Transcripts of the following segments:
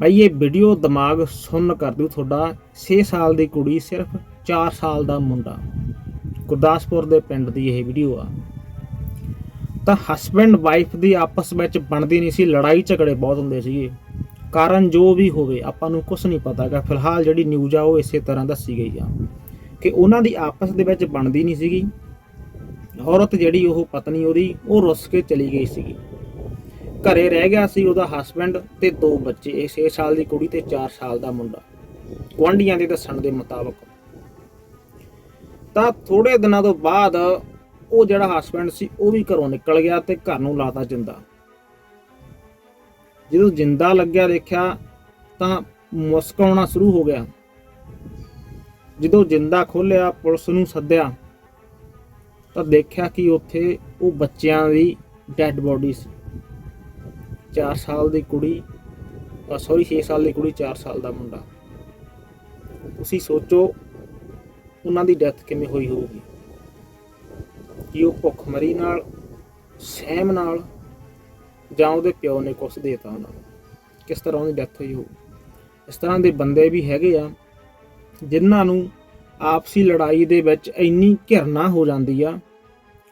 ਭਾਈ ਇਹ ਵੀਡੀਓ ਦਿਮਾਗ ਸੁੰਨ ਕਰ ਦਿਓ ਤੁਹਾਡਾ। 6 ਸਾਲ ਦੀ ਕੁੜੀ, ਸਿਰਫ 4 ਸਾਲ ਦਾ ਮੁੰਡਾ। ਗੁਰਦਾਸਪੁਰ ਦੇ ਪਿੰਡ ਦੀ ਇਹ ਵੀਡੀਓ ਆ। ਤਾਂ ਹਸਬੈਂਡ ਵਾਈਫ ਦੀ ਆਪਸ ਵਿੱਚ ਬਣਦੀ ਨਹੀਂ ਸੀ, ਲੜਾਈ ਝਗੜੇ ਬਹੁਤ ਹੁੰਦੇ ਸੀਗੇ। ਕਾਰਨ ਜੋ ਵੀ ਹੋਵੇ, ਆਪਾਂ ਨੂੰ ਕੁਝ ਨਹੀਂ ਪਤਾ ਪਤਾਗਾ ਫਿਲਹਾਲ ਜਿਹੜੀ ਨਿਊਜ਼ ਆ, ਉਹ ਇਸੇ ਤਰ੍ਹਾਂ ਦੱਸੀ ਗਈ ਆ। ਕਿ ਉਹਨਾਂ ਦੀ ਆਪਸ ਦੇ ਵਿੱਚ ਬਣਦੀ ਨਹੀਂ ਸੀਗੀ। ਔਰਤ ਜਿਹੜੀ, ਉਹ ਪਤਨੀ ਉਹਦੀ, ਉਹ ਰੁੱਸ ਕੇ ਚਲੀ ਗਈ ਸੀਗੀ। ਘਰੇ ਰਹਿ ਗਿਆ ਸੀ ਉਹਦਾ ਹਸਬੈਂਡ ਤੇ ਦੋ ਬੱਚੇ, ਇਹ 6 ਸਾਲ ਦੀ ਕੁੜੀ ਤੇ 4 ਸਾਲ ਦਾ ਮੁੰਡਾ। ਗੁਆਂਢੀਆਂ ਦੇ ਦੱਸਣ ਦੇ ਮੁਤਾਬਕ। ਤਾਂ ਥੋੜੇ ਦਿਨਾਂ ਤੋਂ ਬਾਅਦ ਉਹ ਜਿਹੜਾ ਹਸਬੈਂਡ ਸੀ, ਉਹ ਵੀ ਘਰੋਂ ਨਿਕਲ ਗਿਆ ਤੇ ਘਰ ਨੂੰ ਲਾਤਾ ਜਿੰਦਾ। ਜਦੋਂ ਜਿੰਦਾ ਲੱਗਿਆ ਦੇਖਿਆ ਤਾਂ ਮੁਸਕਾਉਣਾ ਸ਼ੁਰੂ ਹੋ ਗਿਆ। ਜਦੋਂ ਜਿੰਦਾ ਖੋਲਿਆ ਪੁਲਿਸ ਨੂੰ ਸੱਦਿਆ, ਤਾਂ ਦੇਖਿਆ ਕਿ ਉੱਥੇ ਉਹ ਬੱਚਿਆਂ ਦੀ ਡੈੱਡ ਬੋਡੀ ਸੀ। 4 ਸਾਲ ਦੀ ਕੁੜੀ ਸੌਰੀ 6 ਸਾਲ ਦੀ ਕੁੜੀ 4 ਸਾਲ ਦਾ ਮੁੰਡਾ। ਤੁਸੀਂ ਸੋਚੋ, ਉਹਨਾਂ ਦੀ ਡੈਥ ਕਿਵੇਂ ਹੋਈ ਹੋਊਗੀ। ਕਿ ਉਹ ਭੁੱਖਮਰੀ ਨਾਲ, ਸਹਿਮ ਨਾਲ, ਜਾਂ ਉਹਦੇ ਪਿਓ ਨੇ ਕੁਛ ਦੇਤਾ ਉਹਨਾਂ ਨੂੰ। ਕਿਸ ਤਰ੍ਹਾਂ ਉਹਦੀ ਡੈਥ ਹੋਈ ਹੋਊ ਇਸ ਤਰ੍ਹਾਂ ਦੇ ਬੰਦੇ ਵੀ ਹੈਗੇ ਆ, ਜਿਨ੍ਹਾਂ ਨੂੰ ਆਪਸੀ ਲੜਾਈ ਦੇ ਵਿੱਚ ਇੰਨੀ ਘਿਰਨਾ ਹੋ ਜਾਂਦੀ ਆ,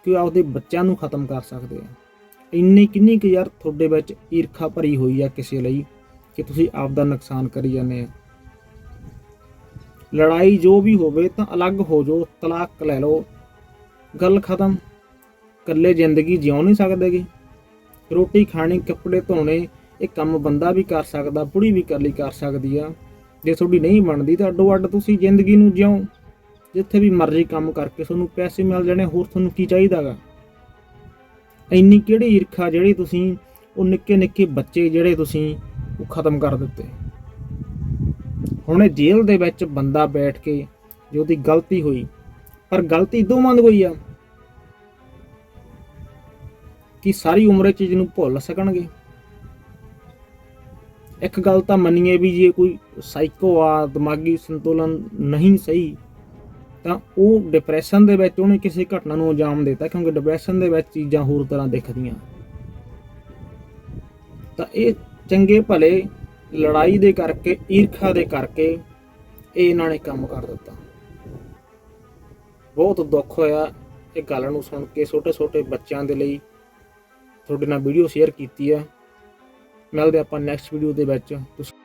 ਕਿ ਉਹ ਆਪਦੇ ਬੱਚਿਆਂ ਨੂੰ ਖਤਮ ਕਰ ਸਕਦੇ ਆ। ਇੰਨੀ ਕਿੰਨੀ ਕੁ ਯਾਰ ਤੁਹਾਡੇ ਵਿੱਚ ਈਰਖਾ ਭਰੀ ਹੋਈ ਆ ਕਿਸੇ ਲਈ ਕਿ ਤੁਸੀਂ ਆਪ ਦਾ ਨੁਕਸਾਨ ਕਰੀ ਜਾਂਦੇ ਆ। ਲੜਾਈ ਜੋ ਵੀ ਹੋਵੇ ਤਾਂ ਅਲੱਗ ਹੋ ਜਾਓ, ਤਲਾਕ ਲੈ ਲਓ। ਗੱਲ ਖਤਮ। ਇਕੱਲੇ ਜ਼ਿੰਦਗੀ ਜਿਉ ਨਹੀਂ ਸਕਦੇਗੇ। ਰੋਟੀ ਖਾਣੀ, ਕੱਪੜੇ ਧੋਣੇ, ਇਹ ਕੰਮ ਬੰਦਾ ਵੀ ਕਰ ਸਕਦਾ, ਬੁੜੀ ਵੀ ਇਕੱਲੀ ਕਰ ਸਕਦੀ ਆ। ਜੇ ਤੁਹਾਡੀ ਨਹੀਂ ਬਣਦੀ ਤਾਂ ਅੱਡੋ ਅੱਡ ਤੁਸੀਂ ਜ਼ਿੰਦਗੀ ਨੂੰ ਜਿਉ। ਜਿੱਥੇ ਵੀ ਮਰਜ਼ੀ ਕੰਮ ਕਰਕੇ ਤੁਹਾਨੂੰ ਪੈਸੇ ਮਿਲ ਜਾਣੇ, ਹੋਰ ਤੁਹਾਨੂੰ ਕੀ ਚਾਹੀਦਾਗਾ? ਇੰਨੀ ਕਿਹੜੀ ਈਰਖਾ ਜਿਹੜੀ ਤੁਸੀਂ ਉਹ ਨਿੱਕੇ ਨਿੱਕੇ ਬੱਚੇ ਜਿਹੜੇ ਤੁਸੀਂ ਉਹ ਖਤਮ ਕਰ ਦਿੱਤੇ? ਹੁਣ ਇਹ ਜੇਲ੍ਹ ਦੇ ਵਿੱਚ ਬੰਦਾ ਬੈਠ ਕੇ ਜੋ ਉਹਦੀ ਗਲਤੀ ਹੋਈ, ਪਰ ਗਲਤੀ ਦੋਵਾਂ ਦੀ ਹੋਈ ਆ। ਕਿ ਸਾਰੀ ਉਮਰ ਇਹ ਚੀਜ਼ ਨੂੰ ਭੁੱਲ ਸਕਣਗੇ? ਇੱਕ ਗੱਲ ਤਾਂ ਮੰਨੀਏ ਵੀ ਜੇ ਕੋਈ ਸਾਈਕੋ ਆ, ਦਿਮਾਗੀ ਸੰਤੁਲਨ ਨਹੀਂ ਸਹੀ ਤਾਂ ਉਹ ਡਿਪਰੈਸ਼ਨ ਦੇ ਵਿੱਚ ਉਹਨੇ ਕਿਸੇ ਘਟਨਾ ਨੂੰ ਅੰਜਾਮ ਦਿੱਤਾ ਕਿਉਂਕਿ ਡਿਪਰੈਸ਼ਨ ਦੇ ਵਿੱਚ ਚੀਜ਼ਾਂ ਹੋਰ ਤਰ੍ਹਾਂ ਦਿਖਦੀਆਂ। ਤਾਂ ਇਹ ਚੰਗੇ ਭਲੇ ਲੜਾਈ ਦੇ ਕਰਕੇ, ਈਰਖਾ ਦੇ ਕਰਕੇ ਇਹ ਇਹਨਾਂ ਨੇ ਕੰਮ ਕਰ ਦਿੱਤਾ। ਬਹੁਤ ਦੁੱਖ ਹੋਇਆ ਇਹ ਗੱਲ ਨੂੰ ਸੁਣ ਕੇ ਛੋਟੇ ਛੋਟੇ ਬੱਚਿਆਂ ਦੇ ਲਈ। ਤੁਹਾਡੇ ਨਾਲ ਵੀਡੀਓ ਸ਼ੇਅਰ ਕੀਤੀ ਹੈ। ਮਿਲਦੇ ਆਪਾਂ ਨੈਕਸਟ ਵੀਡੀਓ ਦੇ ਵਿੱਚ। ਤੁਸੀਂ